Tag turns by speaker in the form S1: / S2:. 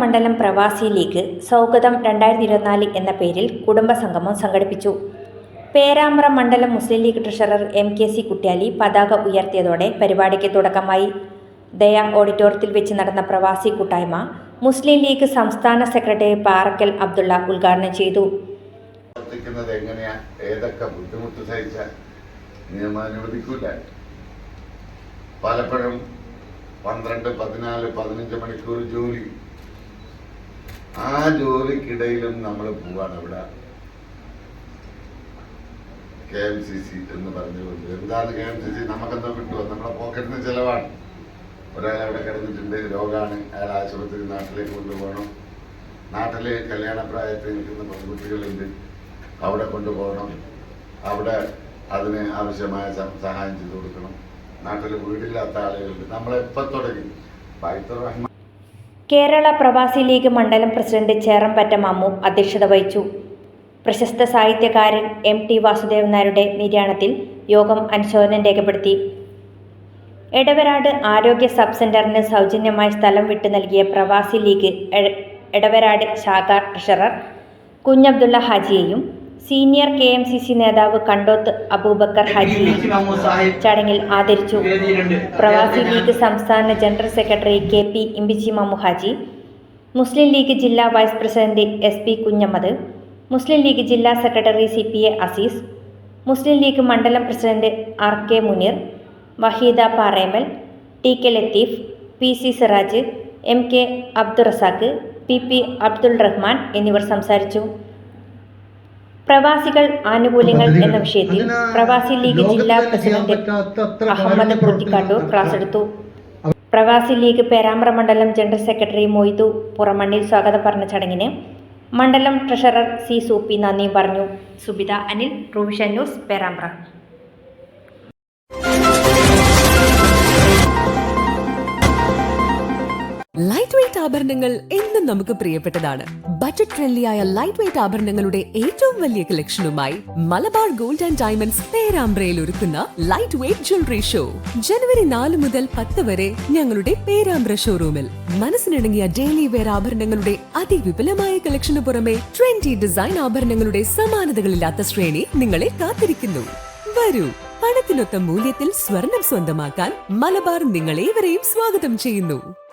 S1: മണ്ഡലം പ്രവാസി ലീഗ് സൗഗതം രണ്ടായിരത്തി ഇരുപത്തിനാല് എന്ന പേരിൽ കുടുംബസംഗമം സംഘടിപ്പിച്ചു. പേരാമ്പ്ര മണ്ഡലം Muslim League treasurer M K C Kuttyali പതാക ഉയർത്തിയതോടെ പരിപാടിക്ക് തുടക്കമായി. ദയ ഓഡിറ്റോറിയത്തിൽ വെച്ച് നടന്ന പ്രവാസി കൂട്ടായ്മ മുസ്ലിം ലീഗ് സംസ്ഥാന സെക്രട്ടറി പാറക്കൽ അബ്ദുള്ള ഉദ്ഘാടനം ചെയ്തു.
S2: പലപ്പോഴും പന്ത്രണ്ട് പതിനാല് പതിനഞ്ച് മണിക്കൂർ ജോലി ആ ജോലിക്കിടയിലും നമ്മൾ പോവാണ് ഇവിടെ കെ എം സി സി എന്ന് പറഞ്ഞുകൊണ്ട് എന്താണ് കെ എം സി സി? നമുക്കെന്തോ കിട്ടുമോ നമ്മളെ പോക്കറ്റിന് ചിലവാണ്. ഒരാൾ അവിടെ കിടന്നിട്ടുണ്ട് രോഗമാണ് അയാൾ ആശുപത്രി നാട്ടിലേക്ക് കൊണ്ടുപോകണം. നാട്ടിൽ കല്യാണപ്രായത്തിൽ നിൽക്കുന്ന പെൺകുട്ടികളുണ്ട്. അവിടെ കൊണ്ടുപോകണം. അവിടെ അതിന് ആവശ്യമായ സഹായം ചെയ്തു കൊടുക്കണം. നാട്ടിൽ വീടില്ലാത്ത ആളുകളുണ്ട്. നമ്മളെപ്പോൾ തുടങ്ങി? റഹ്മാൻ
S1: കേരള പ്രവാസി ലീഗ് മണ്ഡലം പ്രസിഡന്റ് ചേറമ്പറ്റ മമ്മു അധ്യക്ഷത വഹിച്ചു. പ്രശസ്ത സാഹിത്യകാരൻ എം ടി വാസുദേവൻ നായരുടെ നിര്യാണത്തിൽ യോഗം അനുശോചനം രേഖപ്പെടുത്തി. എടവരാട് ആരോഗ്യ സബ് സെന്ററിന് സൗജന്യമായി സ്ഥലം വിട്ടു നൽകിയ പ്രവാസി ലീഗ് എടവരാട് ശാഖ treasurer Kunhabdulla ഹാജിയെയും senior K M C C നേതാവ് കണ്ടോത്ത് അബൂബക്കർ ഹജി ചടങ്ങിൽ ആദരിച്ചു. പ്രവാസി ലീഗ് സംസ്ഥാന general secretary K P Imbichi Haji Muslim League ജില്ലാ vice president S P Kunhammad Muslim League ജില്ലാ secretary C P A Azeez Muslim League മണ്ഡലം president R K Muneer Waheeda Paremal T K Latheef P C Siraj M K Abdurazak P P Abdul Rahman എന്നിവർ സംസാരിച്ചു. പ്രവാസികൾ ആനുകൂല്യങ്ങൾ എന്ന വിഷയത്തിൽ പ്രവാസി league ജില്ലാ പ്രസിഡന്റ് അഹമ്മദ് കുറ്റിക്കാട്ടൂർ ക്ലാസ് എടുത്തു. പ്രവാസി ലീഗ് പേരാമ്പ്ര മണ്ഡലം ജനറൽ സെക്രട്ടറി മൊയ്തു പുറമണ്ണിൽ സ്വാഗതം പറഞ്ഞ ചടങ്ങിന് മണ്ഡലം ട്രഷറർ സി സൂപ്പി നന്ദി പറഞ്ഞു. Subitha Anil provision news Perambra.
S3: Light weight ആഭരണങ്ങൾ എന്നും നമുക്ക് പ്രിയപ്പെട്ടതാണ്. ബജറ്റ് ഫ്രണ്ട്ലിയായ ലൈറ്റ് വെയിറ്റ് ആഭരണങ്ങളുടെ ഏറ്റവും വലിയ കളക്ഷനുമായി മലബാർ ഗോൾഡ് ആൻഡ് ഡയമണ്ട്സ് പേരാമ്പ്രയിൽ ഒരുക്കുന്ന ലൈറ്റ് വെയിറ്റ് ജ്വല്ലറി ഷോ ജനുവരി നാല് മുതൽ പത്ത് വരെ ഞങ്ങളുടെ പേരാമ്പ്ര ഷോറൂമിൽ മനസ്സിനിണങ്ങിയ ഡെയിലി വെയർ ആഭരണങ്ങളുടെ അതിവിപുലമായ കളക്ഷന് പുറമെ ട്രെൻഡി ഡിസൈൻ ആഭരണങ്ങളുടെ സമാനതകളില്ലാത്ത ശ്രേണി നിങ്ങളെ കാത്തിരിക്കുന്നു. വരൂ പണത്തിനൊത്ത മൂല്യത്തിൽ സ്വർണം സ്വന്തമാക്കാൻ മലബാർ നിങ്ങളേവരെയും സ്വാഗതം ചെയ്യുന്നു.